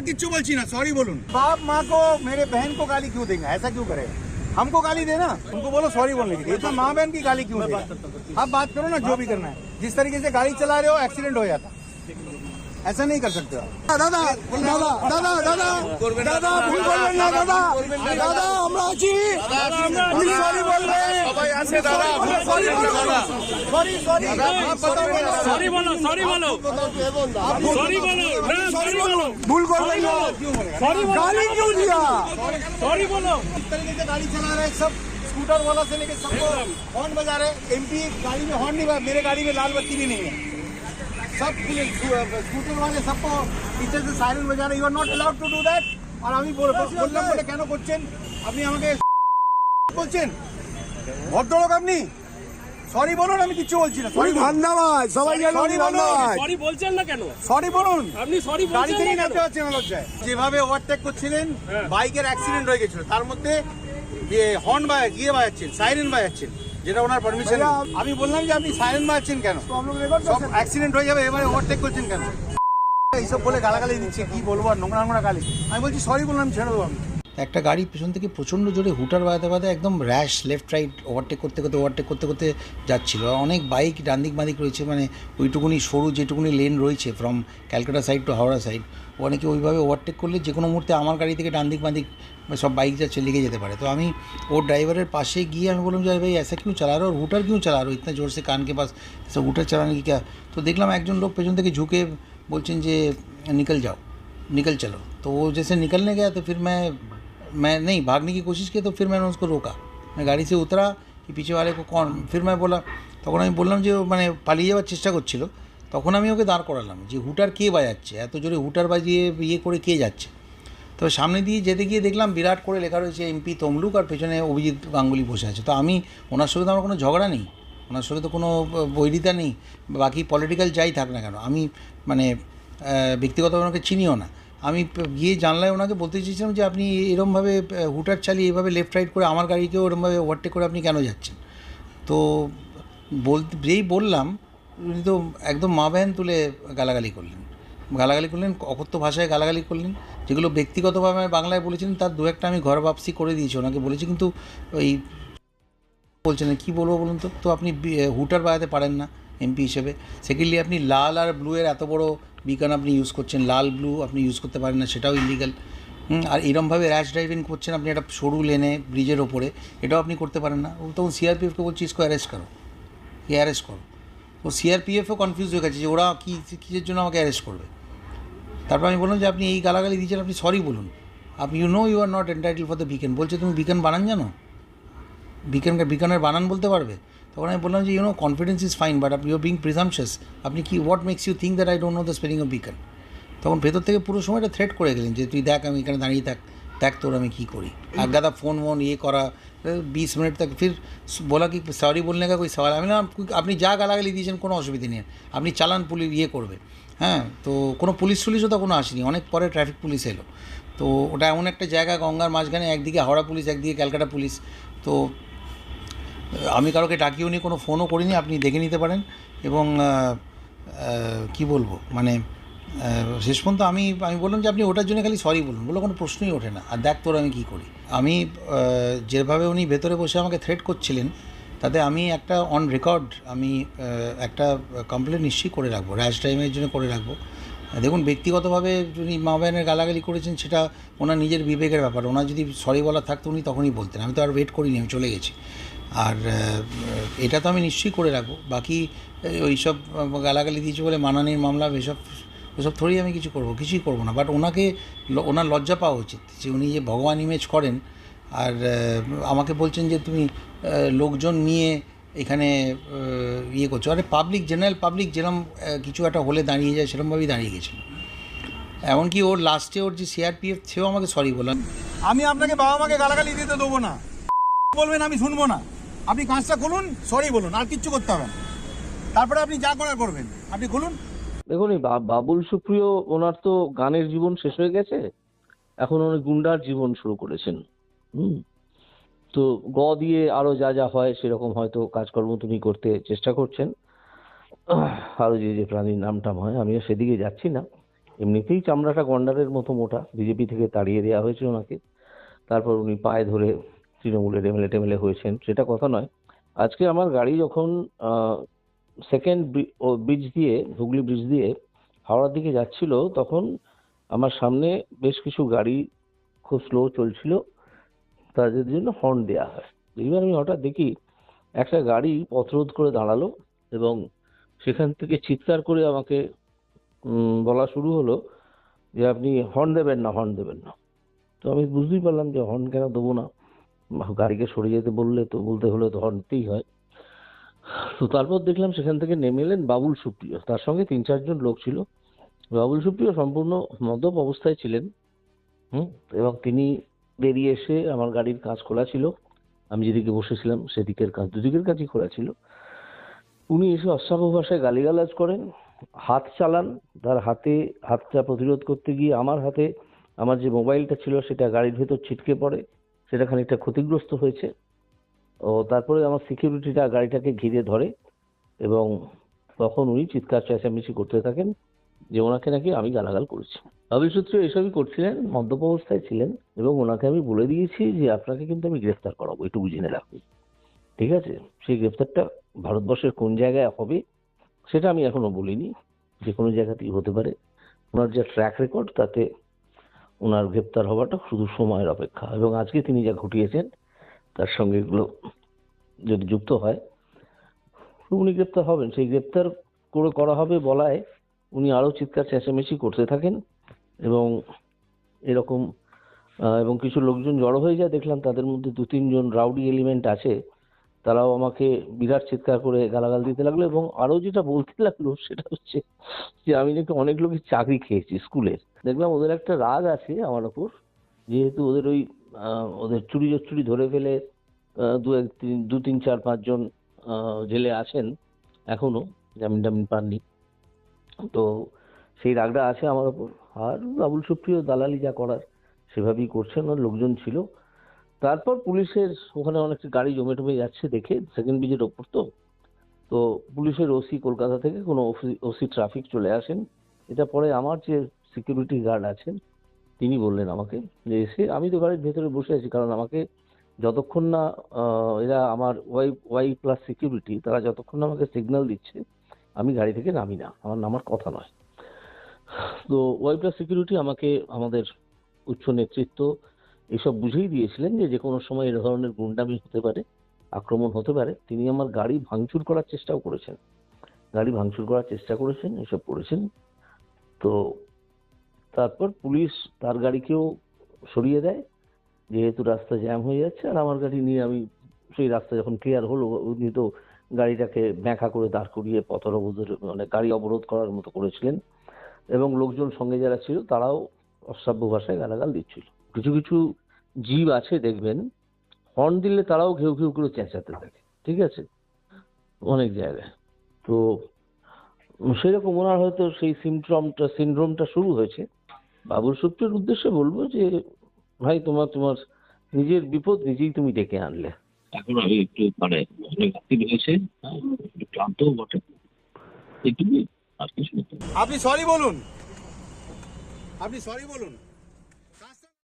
আর কিচ্ছু বলছি না সরি বলুন बाप माँ को मेरे बहन को गाली क्यों देंगे ऐसा क्यों करेगा हमको गाली देना उनको बोलो सॉरी बोलने के लिए इतना माँ बहन की गाली क्यों देगा आप बात करो ना जो भी करना है जिस तरीके से गाड़ी चला रहे हो एक्सीडेंट हो जाता ऐसा नहीं कर सकते हो आप। দাদা দাদা দাদা দাদা দাদা ভুল করবেন না দাদা দাদা আমরা আছি আমি সরি বলবেন সবাই আছে দাদা সরি সরি সরি সরি বলো সরি বলো সরি বলো না সরি বলো ভুল করবেন না সরি বলো গালি क्यों दिया সরি বলো इस तरीके से गाड़ी चला रहे हैं सब स्कूटर वाला से लेके सबको हॉर्न बजा रहे हैं एमपी गाड़ी में हॉर्न नहीं बजा मेरे गाड़ी में लाल बत्ती भी नहीं है सब स्कूटर वाले सबको पीछे से सायरन बजा रहे you are not allowed to do that আর আমি বল- বললাম বলে কেন করছেন আপনি আমাকে বলছেন ভদ্রলোক আপনি সরি বলুন আমি কিচ্ছু বলছি না উনি সরি ধন্যবাদ সবাই জানো Sorry বলো। ধন্যবাদ সরি বলছেন না কেন সরি বলুন আপনি সরি গাড়ি বলছেন থেকে না নামতে কেন পারছেন না লজ্জায় যেভাবে ওভারটেক করছিলেন হ্যাঁ। বাইকের অ্যাক্সিডেন্ট হয়ে গেছিল তার মধ্যে যে হর্ন বাজা গিয়ে বাজাচ্ছেন সাইরেন বাজাচ্ছেন যেটা ওনার পারমিশন আমি বললাম যে আপনি সাইলেন্ট মারছেন কেন? সব অ্যাক্সিডেন্ট হয়ে যাবে এবারে ওভারটেক করছেন কেন? এইসব বলে গালাগালি দিচ্ছে কি বলব আর নোংরা নোংরা গালি। আমি বলছি সরি বললাম ছেড়ে দেবো আমি। একটা গাড়ি পেছন থেকে প্রচণ্ড জোরে হুটার বাজাতে বাজাতে একদম র্যাশ লেফট রাইট ওভারটেক করতে করতে ওভারটেক করতে করতে যাচ্ছিল অনেক বাইক ডান দিক বাদিক রয়েছে মানে ওইটুকুনি সরু যেটুকুনি লেন রয়েছে from Calcutta side to Howrah side অনেকে ওইভাবে ওভারটেক করলে যে কোনো মুহূর্তে আমার গাড়ি থেকে ডান দিক বাদিক সব বাইক যাচ্ছে লেগে যেতে পারে তো আমি ওর ড্রাইভারের পাশে গিয়ে আমি বললাম যে "আরে ভাই ऐसा क्यों चला रहे हो और हुटर क्यों चला रहे हो इतना जोर से कान के पास ऐसा हुटर चलाने की क्या तो দেখলাম একজন লোক পেছন থেকে ঝুঁকে বলছেন যে निकल जाओ निकल चलो तो वो जैसे निकलने गया तो फिर मैं मैं नहीं भागने की कोशिश की तो फिर मैंने उसको रोका मैं गाड़ी से उतरा कि पीछे वाले को कौन फिर मैं बोला তখন আমি বললাম যে ও মানে পালিয়ে যাওয়ার চেষ্টা করছিল তখন আমি ওকে দাঁড় করালাম যে হুটার কে বাজাচ্ছে এত জোরে হুটার বাজিয়ে ইয়ে করে কে যাচ্ছে তো সামনে দিয়ে যেতে গিয়ে দেখলাম বিরাট করে লেখা রয়েছে এমপি তমলুক আর পেছনে অভিজিৎ গাঙ্গুলি বসে আছে তো আমি ওনার সঙ্গে তো আমার কোনো ঝগড়া নেই ওনার সঙ্গে তো কোনো বৈরিতা নেই বাকি পলিটিক্যাল যাই থাক না কেন আমি মানে আহ, ব্যক্তিগতভাবে ওনাকে চিনিও না আমি গিয়ে জানলায় ওনাকে বলতে চেয়েছিলাম যে আপনি এরমভাবে হুটার চালিয়ে এভাবে লেফট রাইট করে আমার গাড়িকেও এরমভাবে ওভারটেক করে আপনি কেন যাচ্ছেন? তো বলতে যেই বললাম, উনি তো একদম মা ব্যান তুলে গালাগালি করলেন। গালাগালি করলেন, অকথ্য ভাষায় গালাগালি করলেন, যেগুলো ব্যক্তিগতভাবে আমি বাংলায় বলেছিলেন তার দু একটা আমি ঘর বাপসি করে দিয়েছি, ওনাকে বলেছি, কিন্তু ওই বলছেন কী বলব বলুন তো? তো আপনি হুটার বাজাতে পারেন না, এমপি হিসেবে। সেকেন্ডলি আপনি লাল আর ব্লু এর এত বড় বিকান আপনি ইউজ করছেন, লাল ব্লু আপনি ইউজ করতে পারেন না, সেটাও ইলিগাল আর এরমভাবে র্যাশ ড্রাইভিং করছেন আপনি একটা সরু লেনে ব্রিজের ওপরে, এটাও আপনি করতে পারেন না। ও তখন সিআরপিএফকে বলছি ইসকো অ্যারেস্ট করো। কি অ্যারেস্ট করো। ও সিআরপিএফও কনফিউজ হয়ে গেছে যে ওরা কী, কিসের জন্য আমাকে অ্যারেস্ট করবে? তারপর আমি বললাম যে, আপনি এই গালাগালি দিয়েছেন আপনি সরি বলুন। আপনি you know you are not entitle for the beacon বলছে, তুমি বিকেন বানান জানো? বিকেনকে বিকানের বানান বলতে পারবে? তখন আমি বললাম যে you know confidence is fine but আপনি ইউ বিং প্রিজামশাস আপনি কি what makes you think that I don't know the spelling of বিকান তখন ভেতর থেকে পুরো সময়টা থ্রেট করে গেলেন যে তুই দেখ আমি এখানে দাঁড়িয়ে থাক দেখ তোর আমি কী করি আজ্ঞাদা ফোন वोन ये করা बीस मिनट तक फिर बोला कि सॉरी बोलने का कोई सवाल আমি না আপনি যা গালাগালি দিয়েছেন কোনো অসুবিধা নেই আপনি চালান পুলিশ ইয়ে করবে হ্যাঁ তো কোনো পুলিশ টুলিশও তখন আসেনি অনেক পরে ট্রাফিক পুলিশ এলো তো ওটা এমন একটা জায়গা গঙ্গার মাঝখানে একদিকে হাওড়া পুলিশ একদিকে ক্যালকাটা পুলিশ তো আমি কারোকে ডাকিও নি, কোনো ফোনও করিনি আপনি দেখে নিতে পারেন। এবং কি বলব? মানে শেষ পর্যন্ত আমি আমি বললাম যে, আপনি ওটার জন্য খালি সরি বলুন। বলে কোনো প্রশ্নই ওঠে না। আর দেখ তোর আমি কী করি? আমি যেভাবে উনি ভেতরে বসে আমাকে থ্রেট করছিলেন, তাতে আমি একটা অন রেকর্ড আমি একটা কমপ্লেন নিশ্চয়ই করে রাখব র্যাশ টাইমের জন্য করে রাখব। দেখুন, ব্যক্তিগতভাবে উনি মা বায়নের গালাগালি করেছেন, সেটা ওনার নিজের বিবেকের ব্যাপার। ওনার যদি সরি বলা থাকতো, উনি তখনই বলতেন। আমি তো আর ওয়েট করিনি, আমি চলে গেছি। আর এটা তো আমি নিশ্চয়ই করে রাখব। বাকি ওই সব গালাগালি দিয়েছে বলে মানানির মামলা, এসব ওসব থোড়ি আমি কিছু করব, কিছুই করব না। বাট ওনাকে ওনার লজ্জা পাওয়া উচিত যে উনি যে ভগবান ইমেজ করেন, আর আমাকে বলছেন যে তুমি লোকজন নিয়ে এখানে ইয়ে করছ। আরে পাবলিক জেনারেল পাবলিক যেরকম কিছু একটা হলে দাঁড়িয়ে যায় সেরকমভাবেই দাঁড়িয়ে গেছিল। এমনকি ওর লাস্টে ওর যে সিআরপিএফ সেও আমাকে সরি বললাম আমি আপনাকে বাবা মাকে গালাগালি দিতে দেবো না। বলবেন, আমি শুনব না। আপনি কাজটা খুলুন সরি বলুন, আর কিচ্ছু করতে হবে না। তারপরে আপনি যা করার করবেন, আপনি খুলুন দেখুন বাবুল সুপ্রিয়, ওনার তো গানের জীবন শেষ হয়ে গেছে, এখন উনি গুন্ডার জীবন শুরু করেছেন। হুম। তো গ দিয়ে আরও যা যা হয়, সেরকম হয়তো কাজকর্ম তিনি করতে চেষ্টা করছেন। আরও যে যে প্রাণীর নাম টাম হয়, আমিও সেদিকে যাচ্ছি না। এমনিতেই চামড়াটা গন্ডারের মতো মোটা, বিজেপি থেকে তাড়িয়ে দেওয়া হয়েছে ওনাকে। তারপর উনি পায়ে ধরে তৃণমূলের এমএলএ টেমএলএ হয়েছেন, সেটা কথা নয়। আজকে আমার গাড়ি যখন সেকেন্ড ব্রিজ দিয়ে, হুগলি ব্রিজ দিয়ে হাওড়ার দিকে যাচ্ছিল, তখন আমার সামনে বেশ কিছু গাড়ি খুব স্লো চলছিল, তাদের জন্য হর্ন দেওয়া হয়। এইবার আমি হঠাৎ দেখি একটা গাড়ি পথরোধ করে দাঁড়াল এবং সেখান থেকে চিৎকার করে আমাকে বলা শুরু হলো যে আপনি হর্ন দেবেন না হর্ন দেবেন না। তো আমি বুঝতেই পারলাম যে হর্ন কেন দেবো না। গাড়িকে সরে যেতে বললে তো বলতে হলে তো হর্ন দিতেই হয়। তো তারপর দেখলাম সেখান থেকে নেমে এলেন বাবুল সুপ্রিয়। তার সঙ্গে তিন চারজন লোক ছিল। বাবুল সুপ্রিয় সম্পূর্ণ মদ্যপ অবস্থায় ছিলেন, হুম, এবং তিনি বেরিয়ে এসে আমার গাড়ির কাজ খোলা ছিল। আমি যেদিকে বসেছিলাম সেদিকের কাজ দুদিকের কাজই খোলা ছিল। উনি এসে অশ্রাব্য ভাষায় গালিগালাজ করেন, হাত চালান, তার হাতে হাতটা প্রতিরোধ করতে গিয়ে আমার হাতে আমার যে মোবাইলটা ছিল সেটা গাড়ির ভেতর ছিটকে পড়ে। সেটা খানিকটা ক্ষতিগ্রস্ত হয়েছে। ও তারপরে আমার সিকিউরিটিটা গাড়িটাকে ঘিরে ধরে এবং তখন উনি চিৎকার চেঁচামেচি করতে থাকেন যে ওনাকে নাকি আমি গালাগাল করেছি। অবিসূত্র এসবই করছিলেন, মদ্যপ অবস্থায় ছিলেন এবং ওনাকে আমি বলে দিয়েছি যে আপনাকে কিন্তু আমি গ্রেফতার করাবো, একটু জেনে রাখুন ঠিক আছে? সেই গ্রেফতারটা ভারতবর্ষের কোন জায়গায় হবে সেটা আমি এখনও বলিনি, যে কোনো জায়গাতেই হতে পারে। ওনার যে ট্র্যাক রেকর্ড তাতে ওনার গ্রেপ্তার হওয়াটা শুধু সময়ের অপেক্ষা। এবং আজকে তিনি যা ঘটিয়েছেন, তার সঙ্গে এগুলো যদি যুক্ত হয় উনি গ্রেপ্তার হবেন। সেই গ্রেপ্তার করে করা হবে বলায় উনি আরও চিৎকার চেঁচামেচি করতে থাকেন এবং এরকম এবং কিছু লোকজন জড়ো হয়ে যায়। দেখলাম তাদের মধ্যে দু তিনজন রাউডি এলিমেন্ট আছে। তারাও আমাকে বিরাট চিৎকার করে গালাগাল দিতে লাগল এবং আরও যেটা বলতে লাগল সেটা হচ্ছে যে আমি নাকি অনেক লোকের চাকরি খেয়েছি স্কুলের। দেখলাম ওদের একটা রাগ আছে আমার ওপর, যেহেতু ওদের ওই ওদের চুরি চুরি ধরে ফেলে দু এক তিন, দু তিন চার পাঁচজন জেলে আছেন এখনও জামিন টামিন পাননি। তো সেই রাগটা আছে আমার ওপর। আর বাবুল সুপ্রিয়, দালালি যা করার, সেভাবেই করছেন, ওর লোকজন ছিল। তারপর পুলিশের ওখানে অনেকটা গাড়ি জমে টমে যাচ্ছে দেখে সেকেন্ড ব্রিজের ওপর তো। তো পুলিশের ওসি কলকাতা থেকে কোনো ওসি ট্রাফিক চলে আসেন। এটা পরে আমার যে সিকিউরিটি গার্ড আছেন, তিনি বললেন আমাকে যে এসে আমি তো গাড়ির ভেতরে বসে আছি, কারণ আমাকে যতক্ষণ না এরা আমার ওয়াই ওয়াই প্লাস সিকিউরিটি তারা যতক্ষণ না আমাকে সিগন্যাল দিচ্ছে, আমি গাড়ি থেকে নামি না, আমার নামার কথা নয়। তো ওয়াই প্লাস সিকিউরিটি আমাকে, আমাদের উচ্চ নেতৃত্ব এসব বুঝেই দিয়েছিলেন যে যে কোনো সময় এ ধরনের গুন্ডামি হতে পারে, আক্রমণ হতে পারে, তিনি আমার গাড়ি ভাঙচুর করার চেষ্টাও করেছেন। গাড়ি ভাঙচুর করার চেষ্টা করেছেন, এসব করেছেন। তো তারপর পুলিশ তার গাড়িকেও সরিয়ে দেয়। যেহেতু রাস্তা জ্যাম হয়ে যাচ্ছে, আর আমার গাড়ি নিয়ে আমি সেই রাস্তা যখন ক্লিয়ার হলো, উনি তো গাড়িটাকে ব্যাঁকা করে দাঁড় করিয়ে পথ অবরোধের মানে গাড়ি অবরোধ করার মতো করেছিলেন। এবং লোকজন সঙ্গে যারা ছিল, তারাও অশ্রাব্য ভাষায় গালাগাল দিচ্ছিল। কিছু কিছু জীব আছে দেখবেন হর্ন দিলে তারাও ঘেউ ঘেউ করে চেঁচাতে থাকে, ঠিক আছে? অনেক জায়গায়। তো সেরকম ওনার হয়তো সেই সিমট্রমটা সিনড্রোমটা শুরু হয়েছে। বাবুল সুপ্রিয়র উদ্দেশ্যে বলব যে ভাই তোমার তোমার নিজের বিপদ নিজেই তুমি ডেকে আনলে। এখন আমি একটু মানে অনেক হ্যাঁ একটু ক্লান্তও বটে। এইটুকুই আর কিছু আপনি সরি বলুন। আপনি সরি বলুন।